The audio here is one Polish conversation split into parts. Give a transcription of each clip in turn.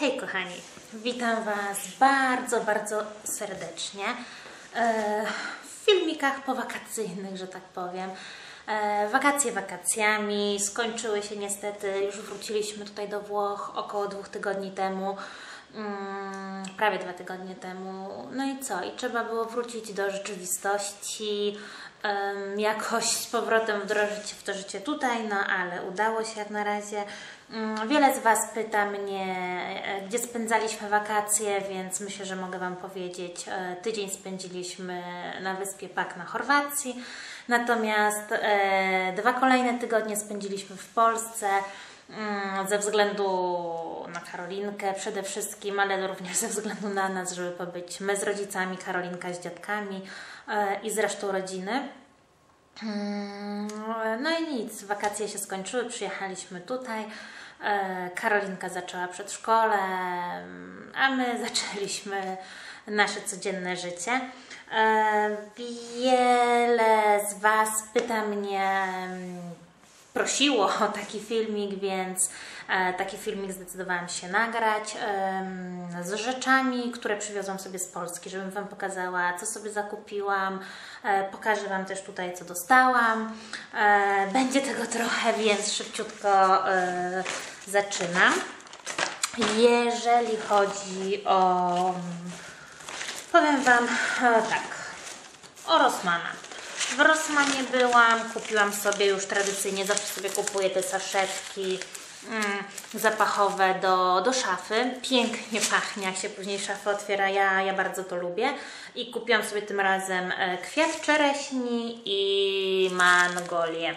Hej kochani, witam Was bardzo, bardzo serdecznie e, w filmikach powakacyjnych, że tak powiem. E, wakacje wakacjami, skończyły się niestety, już wróciliśmy tutaj do Włoch około dwóch tygodni temu, mm, prawie dwa tygodnie temu. No i co? I trzeba było wrócić do rzeczywistości, jakoś z powrotem wdrożyć się w to życie tutaj, no ale udało się jak na razie. Mm, Wiele z Was pyta mnie, e, gdzie spędzaliśmy wakacje, więc myślę, że mogę Wam powiedzieć. e, Tydzień spędziliśmy na wyspie Pak na Chorwacji, natomiast e, dwa kolejne tygodnie spędziliśmy w Polsce mm, ze względu na Karolinkę przede wszystkim, ale również ze względu na nas, żeby pobyć my z rodzicami, Karolinka z dziadkami i z resztą rodziny. Mm, No i nic, wakacje się skończyły, przyjechaliśmy tutaj. e, Karolinka zaczęła przedszkole, a my zaczęliśmy nasze codzienne życie. E, Wiele z Was pyta mnie, mm, prosiło o taki filmik, więc e, taki filmik zdecydowałam się nagrać z rzeczami, które przywiozłam sobie z Polski, żebym Wam pokazała, co sobie zakupiłam. E, pokażę Wam też tutaj, co dostałam. E, będzie tego trochę, więc szybciutko e, zaczynam. Jeżeli chodzi o... Powiem Wam e, tak, o Rossmana. W Rossmanie byłam, kupiłam sobie już tradycyjnie, zawsze sobie kupuję te saszetki zapachowe do, do szafy. Pięknie pachnie, jak się później szafę otwiera, ja, ja bardzo to lubię. I kupiłam sobie tym razem e, kwiat czereśni i mangolię.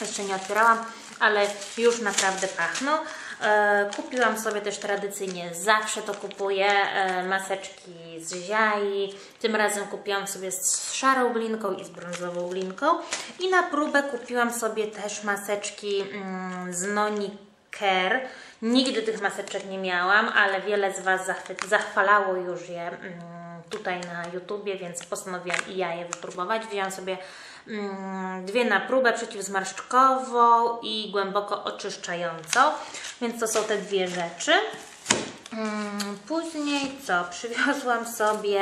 Jeszcze nie otwierałam, ale już naprawdę pachną. E, Kupiłam sobie też tradycyjnie, zawsze to kupuję, e, maseczki z ziai. Tym razem kupiłam sobie z szarą glinką i z brązową glinką. I na próbę kupiłam sobie też maseczki mm, z Noni Care. Nigdy tych maseczek nie miałam, ale wiele z Was zachwalało już je mm, tutaj na YouTubie, więc postanowiłam i ja je wypróbować. Wzięłam sobie dwie na próbę, przeciwzmarszczkową i głęboko oczyszczającą, więc to są te dwie rzeczy. Mm, Później co? Przywiozłam sobie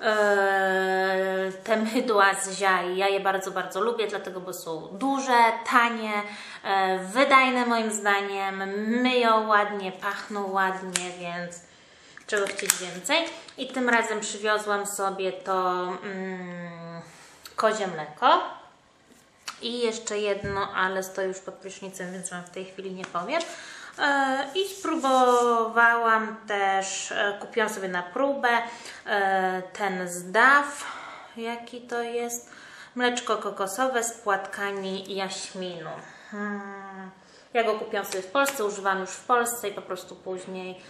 e, te mydła z ziai. Ja je bardzo, bardzo lubię, dlatego, bo są duże, tanie, e, wydajne moim zdaniem, myją ładnie, pachną ładnie, więc czego chcieć więcej. I tym razem przywiozłam sobie to mm, kozie mleko. I jeszcze jedno, ale stoi już pod prysznicem, więc Wam w tej chwili nie powiem. E, I spróbowałam też, e, kupiłam sobie na próbę e, ten zdaw, jaki to jest, mleczko kokosowe z płatkami jaśminu. Hmm. Ja go kupiłam sobie w Polsce, używam już w Polsce i po prostu później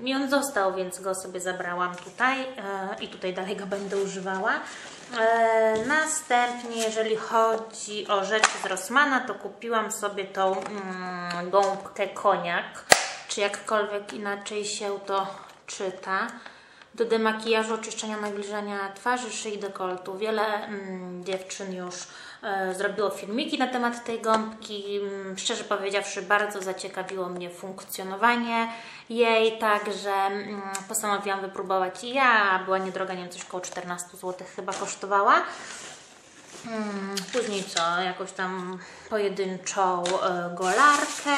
mi on został, więc go sobie zabrałam tutaj e, i tutaj dalej go będę używała. E, następnie, jeżeli chodzi o rzeczy z Rossmana, to kupiłam sobie tą mm, gąbkę koniak, czy jakkolwiek inaczej się to czyta do demakijażu, oczyszczenia, nawilżania twarzy, szyi, dekoltu. Wiele mm, dziewczyn już e, zrobiło filmiki na temat tej gąbki. Mm, Szczerze powiedziawszy, bardzo zaciekawiło mnie funkcjonowanie jej, także mm, postanowiłam wypróbować i ja. Była niedroga, nie wiem, coś około 14 zł chyba kosztowała. Mm, Później co? Jakąś tam pojedynczą e, golarkę.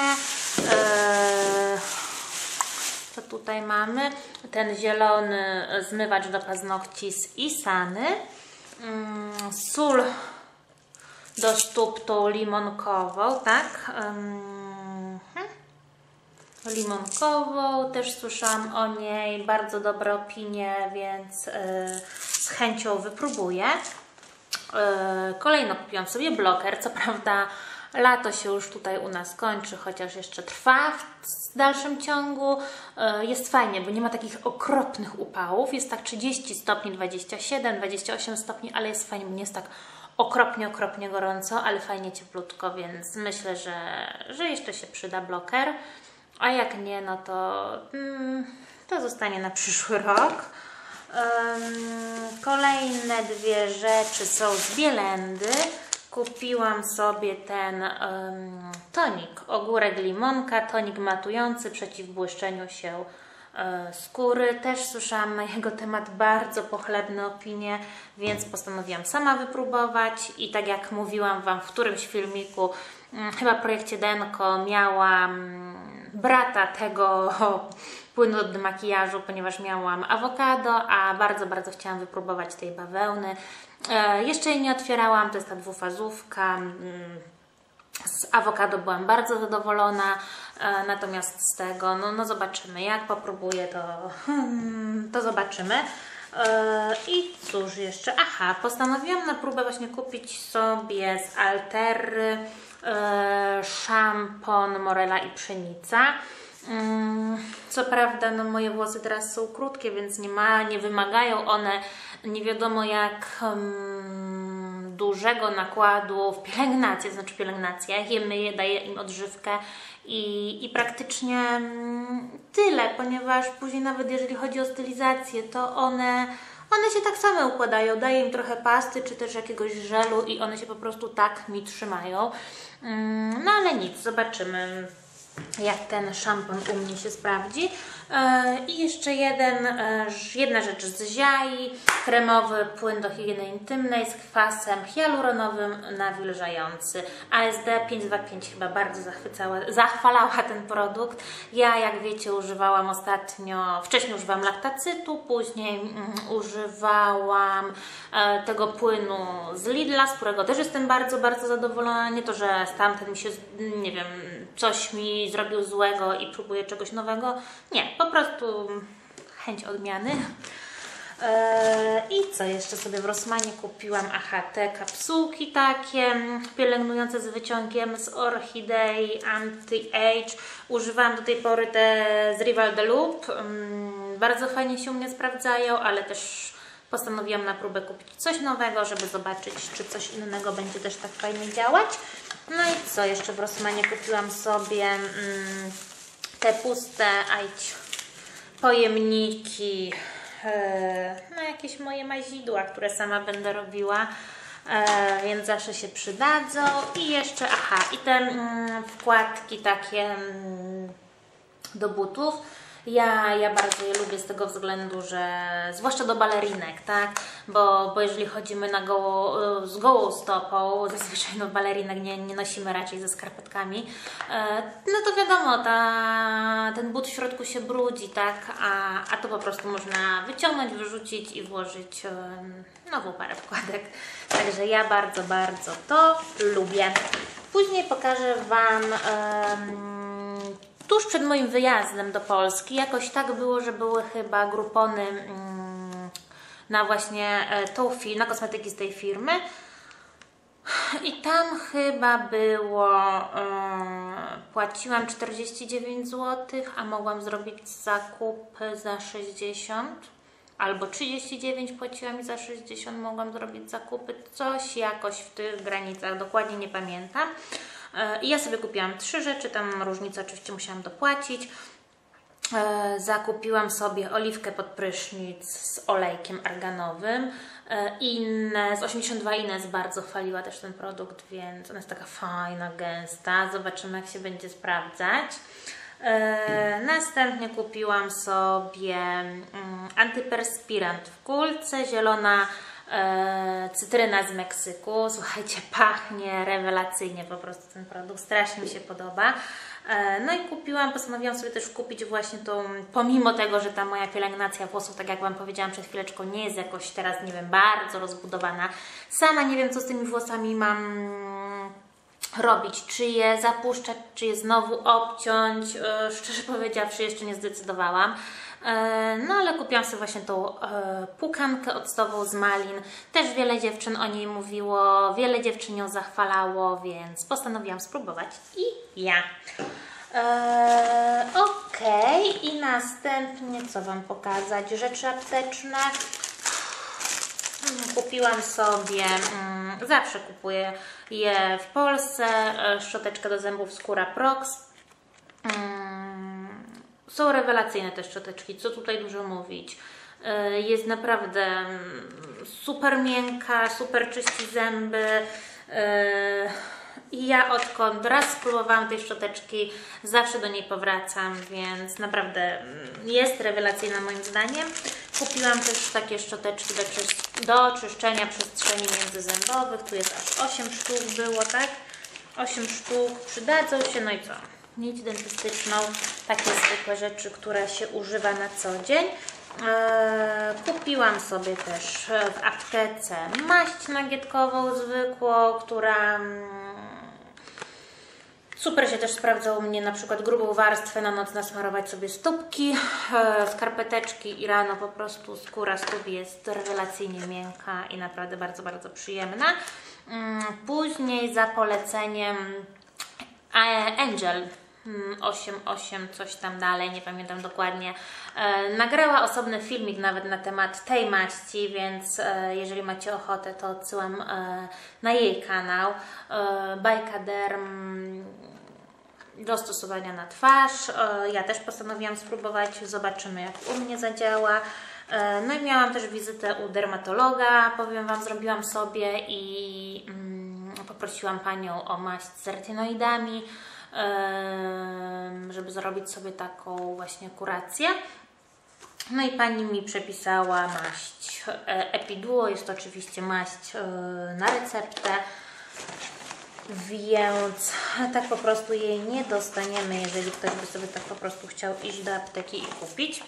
Tutaj mamy? Ten zielony zmywacz do paznokci z Isany. Mm, Sól do stóp tą limonkową, tak? Ym, hmm. Limonkową, też słyszałam o niej, bardzo dobre opinie, więc y, z chęcią wypróbuję. E, Kolejno kupiłam sobie bloker. Co prawda, lato się już tutaj u nas kończy, chociaż jeszcze trwa w dalszym ciągu. E, Jest fajnie, bo nie ma takich okropnych upałów. Jest tak 30 stopni, 27, 28 stopni, ale jest fajnie, bo nie jest tak okropnie, okropnie gorąco, ale fajnie cieplutko, więc myślę, że, że jeszcze się przyda bloker. A jak nie, no to, mm, to zostanie na przyszły rok. Kolejne dwie rzeczy są z Bielendy. Kupiłam sobie ten em, tonik ogórek limonka, tonik matujący przeciw błyszczeniu się e, skóry. Też słyszałam na jego temat bardzo pochlebne opinie, więc postanowiłam sama wypróbować i tak jak mówiłam Wam w którymś filmiku, mm, chyba w projekcie Denko miałam brata tego płynu do makijażu, ponieważ miałam awokado, a bardzo, bardzo chciałam wypróbować tej bawełny. E, jeszcze jej nie otwierałam, to jest ta dwufazówka. Mm, z awokado byłam bardzo zadowolona, e, natomiast z tego, no, no zobaczymy, jak popróbuję, to, hmm, to zobaczymy. E, I cóż jeszcze? Aha, postanowiłam na próbę właśnie kupić sobie z Altery szampon Morela i Pszenica. Mm, Co prawda, no moje włosy teraz są krótkie, więc nie, ma, nie wymagają one nie wiadomo jak um, dużego nakładu w pielęgnację, znaczy pielęgnację. Ja je myję, daję im odżywkę i, i praktycznie mm, tyle, ponieważ później nawet jeżeli chodzi o stylizację, to one, one się tak same układają. Daję im trochę pasty czy też jakiegoś żelu i one się po prostu tak mi trzymają. Mm, No ale nic, zobaczymy jak ten szampon u mnie się sprawdzi. E, I jeszcze jeden, e, jedna rzecz z Ziai, kremowy płyn do higieny intymnej z kwasem hialuronowym nawilżający. ASD 525 chyba bardzo zachwycała, zachwalała ten produkt. Ja, jak wiecie, używałam ostatnio, wcześniej używałam laktacytu, później mm, używałam e, tego płynu z Lidla, z którego też jestem bardzo, bardzo zadowolona. Nie to, że stamtąd mi się, nie wiem, coś mi zrobił złego i próbuję czegoś nowego. Nie, po prostu chęć odmiany. Eee, I co jeszcze sobie w Rossmanie kupiłam? Aha, te kapsułki takie pielęgnujące z wyciągiem z orchidei Anti-Age. Używałam do tej pory te z Rival de Loop. Mm, Bardzo fajnie się u mnie sprawdzają, ale też postanowiłam na próbę kupić coś nowego, żeby zobaczyć, czy coś innego będzie też tak fajnie działać. No i co jeszcze w Rossmanie kupiłam sobie mm, te puste ajć, pojemniki e, na jakieś moje mazidła, które sama będę robiła. E, więc zawsze się przydadzą. I jeszcze, aha, i te mm, wkładki takie mm, do butów. Ja, ja bardzo je lubię z tego względu, że zwłaszcza do balerinek, tak? Bo, bo jeżeli chodzimy na goło, z gołą stopą, zazwyczaj no balerinek nie, nie nosimy raczej ze skarpetkami, e, no to wiadomo, ta, ten but w środku się brudzi, tak? A, a to po prostu można wyciągnąć, wyrzucić i włożyć em, nową parę wkładek. Także ja bardzo, bardzo to lubię. Później pokażę Wam em, tuż przed moim wyjazdem do Polski jakoś tak było, że były chyba grupony mm, na właśnie e, tą firmę, na kosmetyki z tej firmy. I tam chyba było, e, płaciłam 49 zł, a mogłam zrobić zakup za 60 albo 39 płaciłam i za 60 mogłam zrobić zakupy, coś jakoś w tych granicach, dokładnie nie pamiętam. E, I ja sobie kupiłam trzy rzeczy, tam różnicę oczywiście musiałam dopłacić. E, Zakupiłam sobie oliwkę pod prysznic z olejkiem arganowym. E, Inne, z 82 Ines bardzo chwaliła też ten produkt, więc ona jest taka fajna, gęsta. Zobaczymy jak się będzie sprawdzać. Następnie kupiłam sobie mm, antyperspirant w kulce, zielona e, cytryna z Meksyku. Słuchajcie, pachnie rewelacyjnie po prostu ten produkt, strasznie mi się podoba. E, No i kupiłam, postanowiłam sobie też kupić właśnie tą, pomimo tego, że ta moja pielęgnacja włosów, tak jak Wam powiedziałam przed chwileczką, nie jest jakoś teraz, nie wiem, bardzo rozbudowana. Sama nie wiem, co z tymi włosami mam robić, czy je zapuszczać, czy je znowu obciąć. E, Szczerze powiedziawszy, jeszcze nie zdecydowałam. E, No ale kupiłam sobie właśnie tą e, pukankę octową z malin. Też wiele dziewczyn o niej mówiło, wiele dziewczyn ją zachwalało, więc postanowiłam spróbować i ja. E, ok, i następnie co Wam pokazać? Rzeczy apteczne. Mm, Kupiłam sobie, mm, zawsze kupuję je w Polsce, e, szczoteczkę do zębów Skóra Prox. Mm, Są rewelacyjne te szczoteczki, co tutaj dużo mówić. E, Jest naprawdę mm, super miękka, super czyści zęby. Yy, I ja odkąd raz spróbowałam tej szczoteczki, zawsze do niej powracam, więc naprawdę mm, jest rewelacyjna moim zdaniem. Kupiłam też takie szczoteczki do, czysz- do czyszczenia przestrzeni międzyzębowych. Tu jest aż 8 sztuk było, tak? 8 sztuk przydadzą się, no i co? Nić dentystyczną, takie zwykłe rzeczy, które się używa na co dzień. Eee, kupiłam sobie też e, w aptece maść nagietkową zwykłą, która mm, Super się też sprawdza u mnie na przykład grubą warstwę na noc nasmarować sobie stópki, e, skarpeteczki i rano po prostu skóra stóp jest rewelacyjnie miękka i naprawdę bardzo, bardzo przyjemna. Mm, Później za poleceniem e, Angel mm, 88, coś tam dalej, nie pamiętam dokładnie. E, nagrała osobny filmik nawet na temat tej maści, więc e, jeżeli macie ochotę, to odsyłam e, na jej kanał. E, Bajka Derm do stosowania na twarz. Ja też postanowiłam spróbować, zobaczymy jak u mnie zadziała. No i miałam też wizytę u dermatologa, powiem Wam, zrobiłam sobie i mm, poprosiłam Panią o maść z retinoidami, żeby zrobić sobie taką właśnie kurację. No i pani mi przepisała maść e, Epiduo, jest to oczywiście maść e, na receptę. Więc tak po prostu jej nie dostaniemy, jeżeli ktoś by sobie tak po prostu chciał iść do apteki i kupić.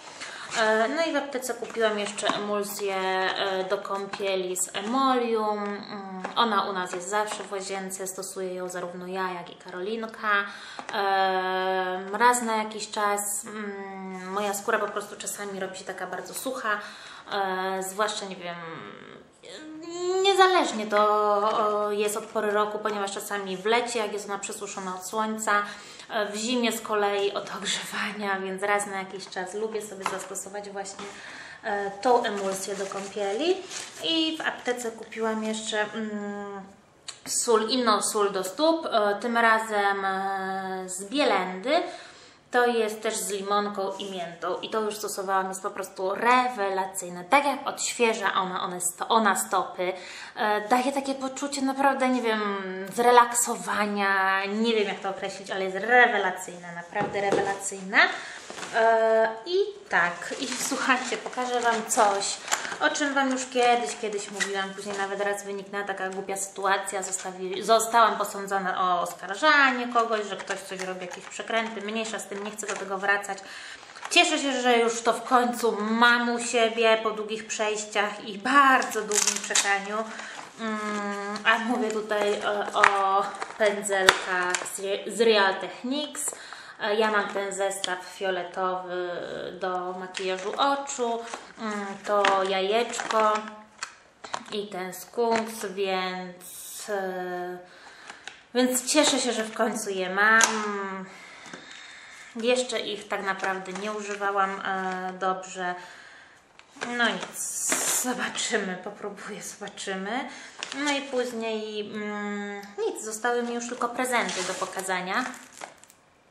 E, No i w aptece kupiłam jeszcze emulsję e, do kąpieli z Emolium. Mm, Ona u nas jest zawsze w łazience, stosuję ją zarówno ja, jak i Karolinka. E, Raz na jakiś czas mm, moja skóra po prostu czasami robi się taka bardzo sucha, zwłaszcza nie wiem, Niezależnie to jest od pory roku, ponieważ czasami w lecie, jak jest ona przesuszona od słońca, e, w zimie z kolei od ogrzewania, więc raz na jakiś czas lubię sobie zastosować właśnie e, tą emulsję do kąpieli. I w aptece kupiłam jeszcze mm, sól, inną sól do stóp, e, tym razem z Bielendy. To jest też z limonką i miętą i to już stosowałam, jest po prostu rewelacyjne. Tak jak odświeża ona, one sto, ona stopy, e, daje takie poczucie naprawdę, nie wiem, zrelaksowania, nie wiem jak to określić, ale jest rewelacyjna, naprawdę rewelacyjna. E, I tak, i słuchajcie, pokażę Wam coś, o czym Wam już kiedyś, kiedyś mówiłam, później nawet raz wyniknęła taka głupia sytuacja, zostawi, zostałam posądzona o oskarżanie kogoś, że ktoś coś robi, jakieś przekręty, mniejsza z tym, nie chcę do tego wracać. Cieszę się, że już to w końcu mam u siebie po długich przejściach i bardzo długim czekaniu. Mm, a mówię tutaj e, o pędzelkach z Real Techniques. E, Ja mam ten zestaw fioletowy do makijażu oczu, mm, to jajeczko i ten skunks, więc, e, więc cieszę się, że w końcu je mam. Jeszcze ich tak naprawdę nie używałam e, dobrze. No nic, zobaczymy, popróbuję, zobaczymy. No i później mm, nic, zostały mi już tylko prezenty do pokazania.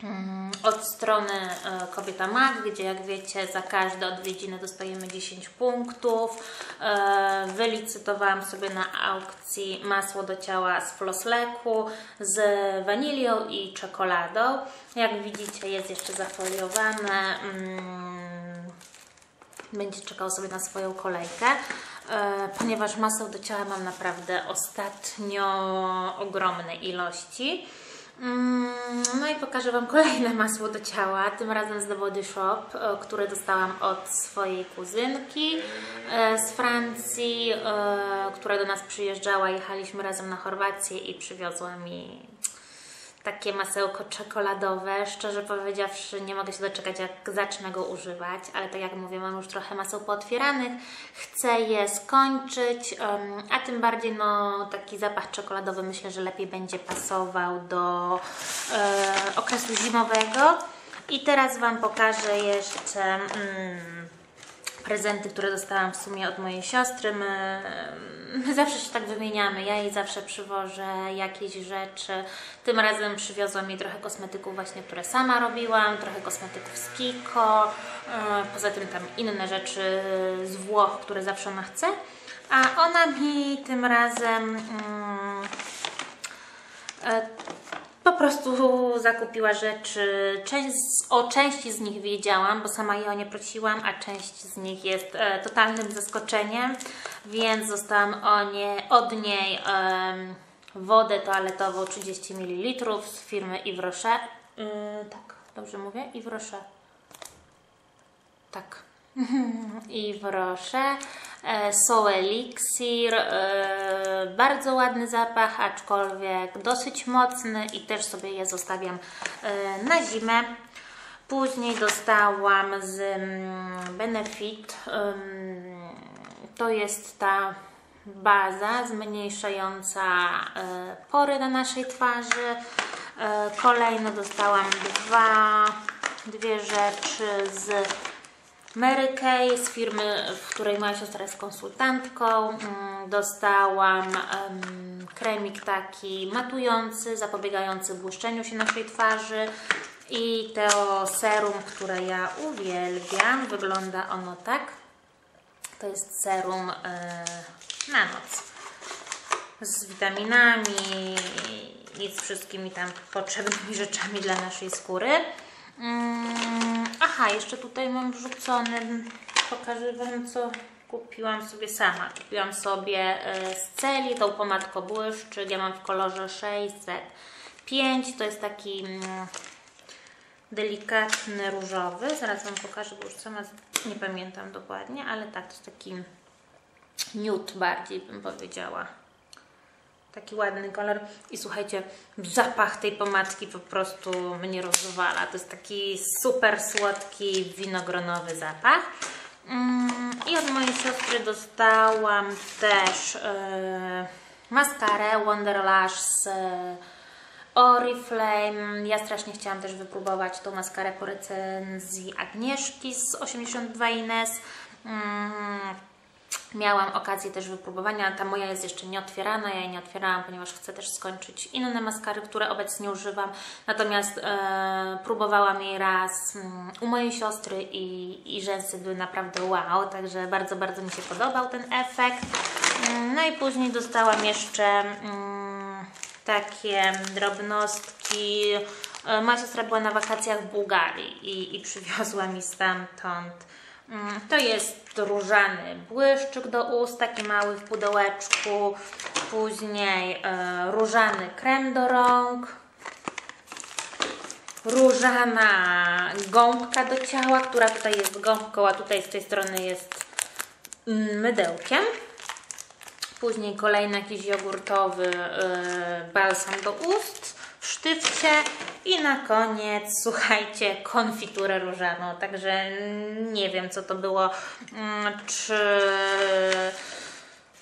Mm, Od strony e, Kobieta Mag, gdzie jak wiecie za każde odwiedziny dostajemy 10 punktów. E, Wylicytowałam sobie na aukcji masło do ciała z Flossleku z wanilią i czekoladą. Jak widzicie jest jeszcze zafoliowane. Mm, będzie czekał sobie na swoją kolejkę, e, ponieważ maseł do ciała mam naprawdę ostatnio ogromne ilości. Pokażę Wam kolejne masło do ciała, tym razem z The Body Shop, e, które dostałam od swojej kuzynki e, z Francji, e, która do nas przyjeżdżała. Jechaliśmy razem na Chorwację i przywiozła mi takie masełko czekoladowe. Szczerze powiedziawszy, nie mogę się doczekać, jak zacznę go używać, ale tak jak mówię, mam już trochę maseł pootwieranych. Chcę je skończyć, a tym bardziej no, taki zapach czekoladowy myślę, że lepiej będzie pasował do e, okresu zimowego. I teraz Wam pokażę jeszcze. Mm, prezenty, które dostałam w sumie od mojej siostry. My, my zawsze się tak wymieniamy. Ja jej zawsze przywożę jakieś rzeczy. Tym razem przywiozłam jej trochę kosmetyków właśnie, które sama robiłam, trochę kosmetyków z Kiko, e, poza tym tam inne rzeczy z Włoch, które zawsze ona chce. A ona mi tym razem mm, E, po prostu zakupiła rzeczy. Część, o części z nich wiedziałam, bo sama je o nie prosiłam, a część z nich jest e, totalnym zaskoczeniem, więc dostałam o nie, od niej e, wodę toaletową 30 ml z firmy Yves Rocher. Yy, tak, dobrze mówię? Yves Rocher. Tak. Yves Rocher. E, So Elixir. E, bardzo ładny zapach, aczkolwiek dosyć mocny i też sobie je zostawiam e, na zimę. Później dostałam z mm, Benefit. To jest ta baza zmniejszająca pory na naszej twarzy. Kolejno dostałam dwa, dwie rzeczy z Mary Kay z firmy, w której moja siostra jest konsultantką. Mm, Dostałam em, kremik taki matujący, zapobiegający błyszczeniu się naszej twarzy i to serum, które ja uwielbiam. Wygląda ono tak. To jest serum e, na noc z witaminami i z wszystkimi tam potrzebnymi rzeczami dla naszej skóry. Mm, aha, jeszcze tutaj mam wrzucony, pokażę Wam co kupiłam sobie sama. Kupiłam sobie e, z Celi tą pomadkę błyszczyk, ja mam w kolorze 605, to jest taki mm, delikatny różowy, zaraz Wam pokażę, bo już sama nie pamiętam dokładnie, ale tak, to jest taki nude bardziej bym powiedziała. Taki ładny kolor i słuchajcie, zapach tej pomadki po prostu mnie rozwala. To jest taki super słodki, winogronowy zapach. Mm, I od mojej siostry dostałam też e, maskarę Wonderlash z e, Oriflame. Ja strasznie chciałam też wypróbować tą maskarę po recenzji Agnieszki z 82 Ines. Mm, Miałam okazję też wypróbowania, ta moja jest jeszcze nieotwierana, ja jej nie otwierałam, ponieważ chcę też skończyć inne maskary, które obecnie używam. Natomiast e, próbowałam jej raz mm, u mojej siostry i, i rzęsy były naprawdę wow, także bardzo, bardzo mi się podobał ten efekt. Mm, No i później dostałam jeszcze mm, takie drobnostki. E, Moja siostra była na wakacjach w Bułgarii i, i przywiozła mi stamtąd To jest różany błyszczyk do ust, taki mały w pudełeczku. Później e, różany krem do rąk. Różana gąbka do ciała, która tutaj jest gąbką, a tutaj z tej strony jest mm, mydełkiem. Później kolejny jakiś jogurtowy e, balsam do ust w sztywcie i na koniec, słuchajcie, konfiturę różaną. Także nie wiem, co to było. Mm, Czy,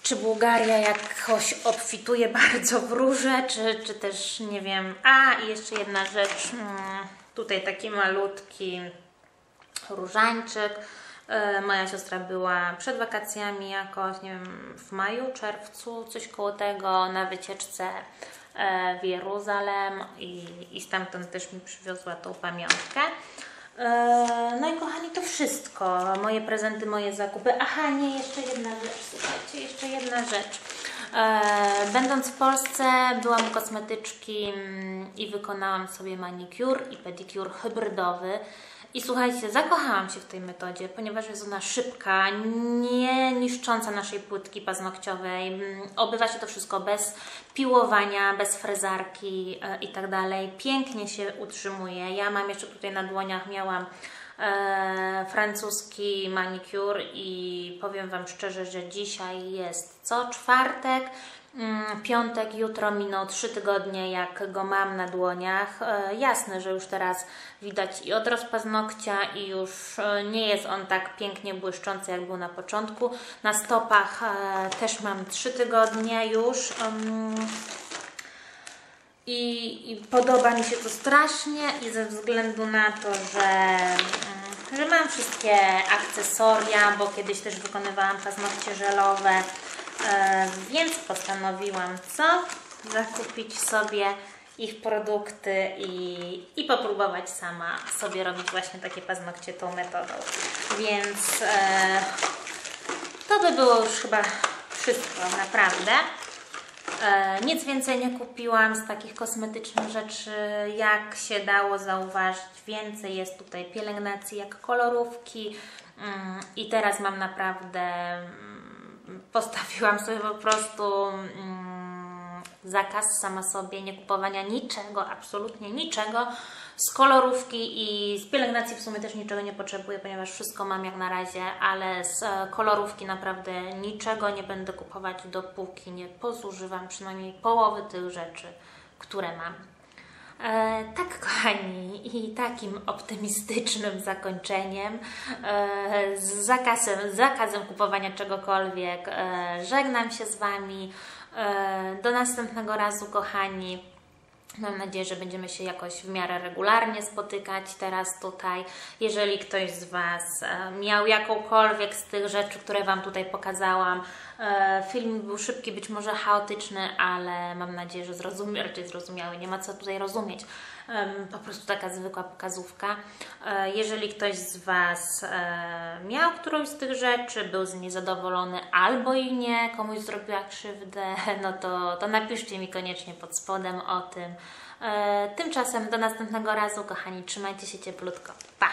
czy Bułgaria jakoś obfituje bardzo w róże, czy, czy też nie wiem. A, i jeszcze jedna rzecz. mm, Tutaj taki malutki różańczyk. E, Moja siostra była przed wakacjami jakoś, nie wiem, w maju, czerwcu, coś koło tego, na wycieczce w Jeruzalem i, i stamtąd też mi przywiozła tą pamiątkę. E, No i kochani, to wszystko. Moje prezenty, moje zakupy. Aha, nie, jeszcze jedna rzecz, słuchajcie, jeszcze jedna rzecz. E, Będąc w Polsce, byłam kosmetyczki mm, i wykonałam sobie manicure i pedicure hybrydowy. I słuchajcie, zakochałam się w tej metodzie, ponieważ jest ona szybka, nie niszcząca naszej płytki paznokciowej. Mm, Obywa się to wszystko bez piłowania, bez frezarki e, i tak. Pięknie się utrzymuje. Ja mam jeszcze tutaj na dłoniach, miałam e, francuski manicure i powiem Wam szczerze, że dzisiaj jest co czwartek, piątek, jutro minął trzy tygodnie jak go mam na dłoniach. E, jasne, że już teraz widać i odrost paznokcia i już e, nie jest on tak pięknie błyszczący jak był na początku. Na stopach e, też mam trzy tygodnie już. i, I podoba mi się to strasznie i ze względu na to, że, mm, że mam wszystkie akcesoria, bo kiedyś też wykonywałam paznokcie żelowe, e, więc postanowiłam co? Zakupić sobie ich produkty i, i popróbować sama sobie robić właśnie takie paznokcie tą metodą. Więc e, to by było już chyba wszystko, naprawdę. E, nic więcej nie kupiłam z takich kosmetycznych rzeczy, jak się dało zauważyć. Więcej jest tutaj pielęgnacji jak kolorówki mm, i teraz mam naprawdę, postawiłam sobie po prostu mm, zakaz sama sobie nie kupowania niczego, absolutnie niczego z kolorówki i z pielęgnacji w sumie też niczego nie potrzebuję, ponieważ wszystko mam jak na razie, ale z e, kolorówki naprawdę niczego nie będę kupować, dopóki nie pozużywam przynajmniej połowy tych rzeczy, które mam. E, tak, kochani, i takim optymistycznym zakończeniem, e, z zakazem, zakazem kupowania czegokolwiek, e, żegnam się z Wami. E, do następnego razu, kochani. Mam nadzieję, że będziemy się jakoś w miarę regularnie spotykać teraz tutaj. Jeżeli ktoś z Was e, miał jakąkolwiek z tych rzeczy, które Wam tutaj pokazałam, e, film był szybki, być może chaotyczny, ale mam nadzieję, że zrozumie, raczej zrozumiały. Nie ma co tutaj rozumieć. Po prostu taka zwykła pokazówka. E, Jeżeli ktoś z Was e, miał którąś z tych rzeczy, był z niej zadowolony albo i nie, komuś zrobiła krzywdę, no to, to napiszcie mi koniecznie pod spodem o tym. E, Tymczasem do następnego razu, kochani, trzymajcie się cieplutko. Pa!